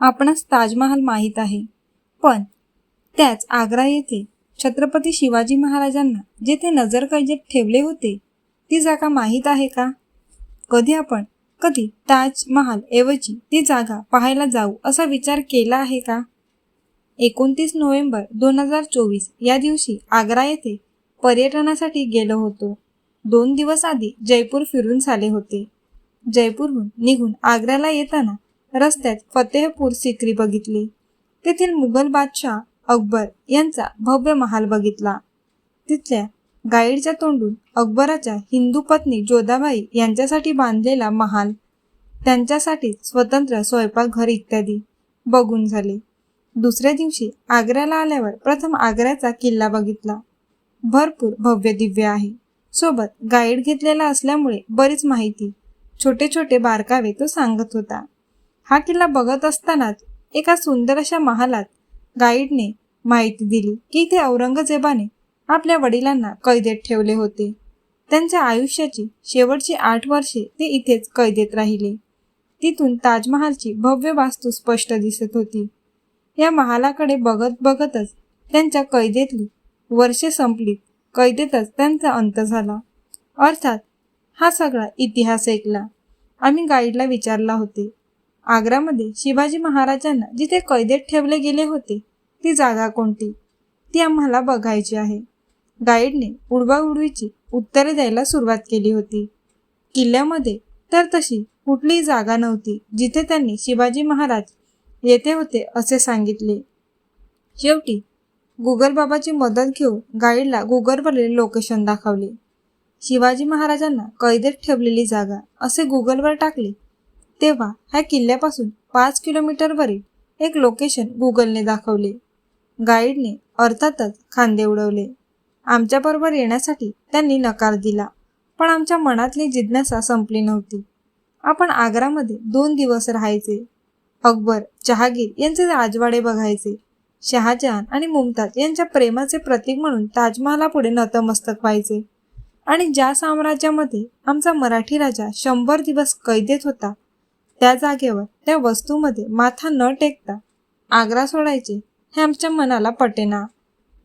आपणास ताजमहाल माहीत आहे. पण त्याच आग्रा येथे छत्रपती शिवाजी महाराजांना जेथे नजरकैदेत ठेवले होते ती जागा माहीत आहे का? कधी आपण कधी ताजमहाल ऐवजी ती जागा पाहायला जाऊ असा विचार केला आहे का? एकोणतीस नोव्हेंबर दोन हजार चोवीस या दिवशी आग्रा येथे पर्यटनासाठी गेलो होतो. दोन दिवस आधी जयपूर फिरून झाले होते. जयपूरहून निघून आग्र्याला येताना रस्त्यात फतेहपूर सिक्री बघितली. तेथील मुघल बादशाह अकबर यांचा भव्य महाल बघितला. तिथल्या गाईडच्या तोंडून अकबराच्या हिंदू पत्नी जोधाबाई यांच्यासाठी बांधलेला महाल त्यांच्यासाठी स्वतंत्र स्वयंपाकघर इत्यादी बघून झाले. दुसऱ्या दिवशी आग्र्याला आल्यावर प्रथम आग्र्याचा किल्ला बघितला. भरपूर भव्य दिव्य आहे. सोबत गाईड घेतलेला असल्यामुळे बरीच माहिती छोटे छोटे बारकावे तो सांगत होता. हा किल्ला बघत असतानाच एका सुंदर अशा महालात गाईडने माहिती दिली की इथे औरंगजेबाने आपल्या वडिलांना कैदेत ठेवले होते. त्यांच्या आयुष्याची शेवटची आठ वर्षे ते इथेच कैदेत राहिले. तिथून ताजमहालची भव्य वास्तू स्पष्ट दिसत होती. या महालाकडे बघत बघतच त्यांच्या कैदेतली वर्षे संपली. कैदेतच त्यांचा अंत झाला. अर्थात हा सगळा इतिहास ऐकला. आम्ही गाईडला विचारला होते आग्रामध्ये शिवाजी महाराजांना जिथे कैदेत ठेवले गेले होते ती जागा कोणती? ती आम्हाला बघायची आहे. गाईडने उडवाउडवीची उत्तरे द्यायला सुरुवात केली होती. किल्ल्यामध्ये तर तशी कुठलीही जागा नव्हती जिथे त्यांनी शिवाजी महाराज येथे होते असे सांगितले. शेवटी गुगल बाबाची मदत घेऊन गाईडला गुगलवरील लोकेशन दाखवले. शिवाजी महाराजांना कैदेत ठेवलेली जागा असे गुगलवर टाकले तेव्हा ह्या किल्ल्यापासून पाच किलोमीटरवरील एक लोकेशन गुगलने दाखवले. गाईडने अर्थातच खांदे उडवले. आमच्याबरोबर येण्यासाठी त्यांनी नकार दिला पण आमच्या मनातली जिज्ञासा संपली नव्हती. आपण आग्रामध्ये दोन दिवस राहायचे. अकबर जहागीर यांचे राजवाडे बघायचे. शहाजहान आणि मुमताज यांच्या प्रेमाचे प्रतीक म्हणून ताजमहालापुढे नतमस्तक व्हायचे. आणि ज्या साम्राज्यामध्ये आमचा मराठी राजा शंभर दिवस कैदेत होता त्या जागेवर त्या वस्तूमध्ये माथा न टेकता आग्रा सोडायचे हे आमच्या मनाला पटेना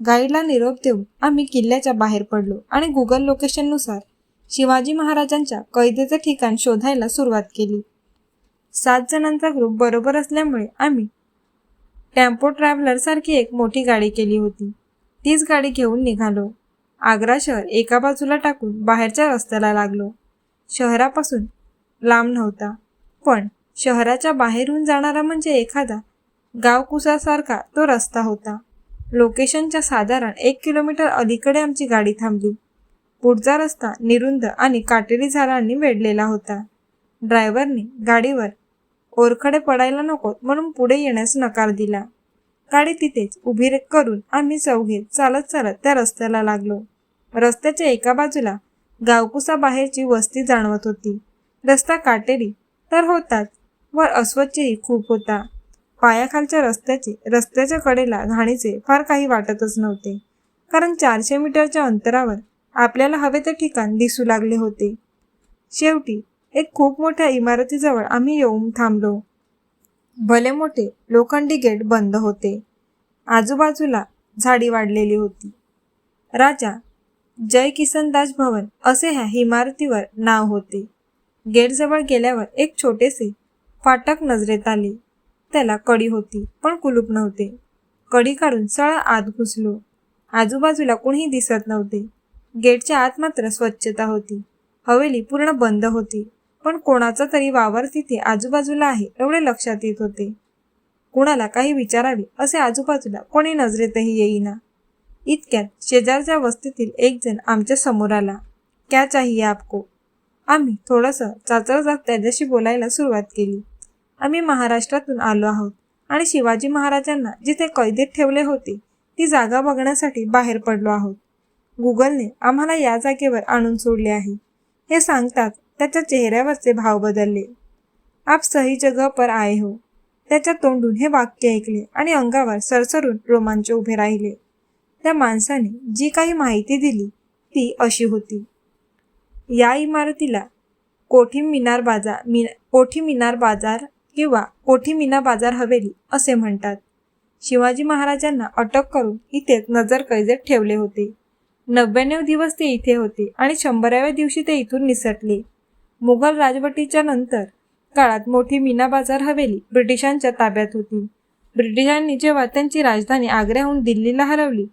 गाईडला निरोप देऊन आम्ही किल्ल्याच्या बाहेर पडलो आणि गुगल लोकेशननुसार शिवाजी महाराजांच्या कैदेचे ठिकाण शोधायला सुरुवात केली. सात जणांचा ग्रुप बरोबर असल्यामुळे आम्ही टेम्पो ट्रॅव्हलर सारखी एक मोठी गाडी केली होती. तीच गाडी घेऊन निघालो. आग्रा शहर एका बाजूला टाकून बाहेरच्या रस्त्याला लागलो. शहरापासून लांब नव्हता. पण शहराच्या बाहेरून जाणारा म्हणजे एखादा गावकुसासारखा तो रस्ता होता. लोकेशनच्या साधारण एक किलोमीटर अलीकडे आमची गाडी थांबली. पुढचा रस्ता निरुंद आणि काटेरी झाडांनी वेढलेला होता. ड्रायव्हरने गाडीवर ओरखडे पडायला नको म्हणून पुढे येण्यास नकार दिला. गाडी तिथेच उभी करून आम्ही चौघे चालत चालत त्या रस्त्याला लागलो. रस्त्याच्या एका बाजूला गावकुसा बाहेरची वस्ती जाणवत होती. रस्ता काटेरी तर होताच वर अस्वच्छही खूप होता. पायाखालच्या रस्त्याचे रस्त्याच्या कडेला घाणीचे फार काही वाटतच नव्हते. कारण चारशे मीटरच्या अंतरावर आपल्याला हवे ते ठिकाण दिसू लागले होते. शेवटी एक खूप मोठ्या इमारतीजवळ आम्ही येऊन थांबलो. भले मोठे लोखंडी गेट बंद होते. आजूबाजूला झाडी वाढलेली होती. राजा जय किसनदास भवन असे ह्या इमारतीवर नाव होते. गेटजवळ गेल्यावर एक छोटेसे फाटक नजरेत आले. त्याला कडी होती पण कुलूप नव्हते. कडी काढून सळा आत घुसलो. आजूबाजूला कोणीही दिसत नव्हते. गेटच्या आत मात्र स्वच्छता होती. हवेली पूर्ण बंद होती पण कोणाचा तरी वावर तिथे आजूबाजूला आहे एवढे लक्षात येत होते. कुणाला काही विचारावे असे आजूबाजूला कोणी नजरेतही येईना. इतक्यात शेजारच्या वस्तीतील एक जण आमच्यासमोर आला. क्या चाहिए आपको? आम्ही थोडंसं चाचर जात त्याच्याशी बोलायला सुरुवात केली. आम्ही महाराष्ट्रातून आलो आहोत आणि शिवाजी महाराजांना जिथे कैदेत ठेवले होते ती जागा बघण्यासाठी बाहेर पडलो आहोत. गुगलने आम्हाला या जागेवर आणून सोडले आहे. हे सांगतात त्याच्या चेहऱ्यावरचे भाव बदलले. आप सही जगह पर आए हो. त्याच्या तोंडून हे वाक्य ऐकले आणि अंगावर सरसरून रोमांच उभे राहिले. त्या माणसाने जी काही माहिती दिली ती अशी होती. या इमारतीला कोठी मिनार बाजार मिन कोठी मिनार बाजार किंवा कोठी मीना बाजार हवेली असे म्हणतात. शिवाजी महाराजांना अटक करून इथेच नजर कैदेत ठेवले होते. नव्याण्णव दिवस ते इथे होते आणि शंभराव्या दिवशी ते इथून निसटले. मुघल राजवटीच्या नंतर काळात मोठी मीना बाजार हवेली ब्रिटिशांच्या ताब्यात होती. ब्रिटिशांनी जेव्हा त्यांची राजधानी आग्र्याहून दिल्लीला हलवली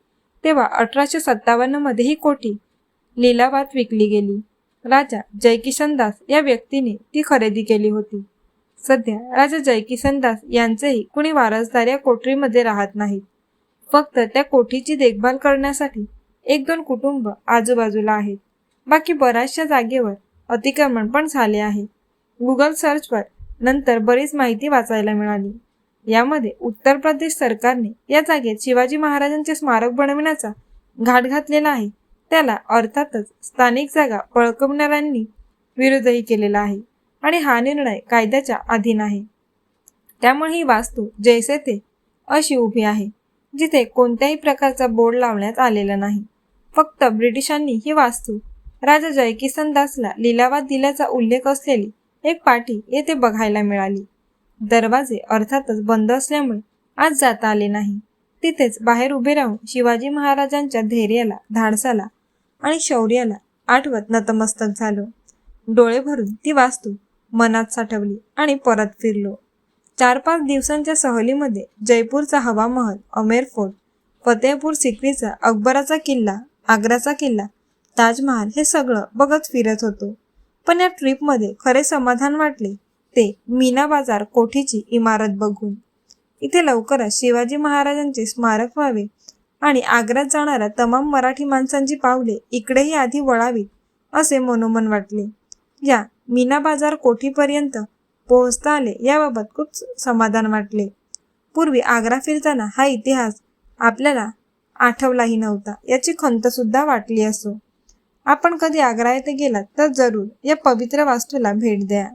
तेव्हा अठराशे सत्तावन्नमध्ये ही कोठी लिलावात विकली गेली. राजा जयकिशन दास या व्यक्तीने ती खरेदी केली होती. सध्या राजा जयकिशन दास यांचेही कुणी वारसदार या कोठरीमध्ये राहत नाहीत. फक्त त्या कोठीची देखभाल करण्यासाठी एक दोन कुटुंब आजूबाजूला आहेत. बाकी बऱ्याचशा जागेवर अतिक्रमण पण झाले आहे. गुगल सर्चवर नंतर बरीच माहिती वाचायला मिळाली. यामध्ये उत्तर प्रदेश सरकारने या जागेत शिवाजी महाराजांचे स्मारक बनविण्याचा घाट घातलेला आहे. त्याला अर्थातच स्थानिक जागा बळकवणाऱ्यांनी विरोधही केलेला आहे आणि हा निर्णय कायद्याच्या अधीन आहे. त्यामुळे ही वास्तू जैसे ते अशी उभी आहे जिथे कोणत्याही प्रकारचा बोर्ड लावण्यात आलेला नाही. फक्त ब्रिटिशांनी ही वास्तू राजा जयकिसन दासला लिलावात दिल्याचा उल्लेख असलेली एक पाठी येथे बघायला मिळाली. दरवाजे अर्थातच बंद असल्यामुळे आज जाता आले नाही. तिथेच बाहेर उभे राहून शिवाजी महाराजांच्या धैर्याला धाडसाला आणि शौर्याला आठवत नतमस्तक झालो. डोळे भरून ती वास्तू मनात साठवली आणि परत फिरलो. चार पाच दिवसांच्या सहलीमध्ये जयपूरचा हवामहल अमेर फोर्ट फतेहपूर सिक्रीचा अकबराचा किल्ला आग्राचा किल्ला ताजमहाल हे सगळं बघत फिरत होतो. पण या ट्रिपमध्ये खरे समाधान वाटले ते मीना बाजार कोठीची इमारत बघून. इथे लवकरच शिवाजी महाराजांचे स्मारक व्हावे आणि आग्र्यात जाणाऱ्या तमाम मराठी माणसांची पावले इकडेही आधी वळावीत असे मनोमन वाटले. या मीना बाजार कोठीपर्यंत पोहोचता आले याबाबत खूप समाधान वाटले. पूर्वी आग्रा फिरताना हा इतिहास आपल्याला आठवलाही नव्हता याची खंत सुद्धा वाटली असो. आपण कधी आग्रा येथे गेलात तर जरूर या पवित्र वास्तूला भेट द्या.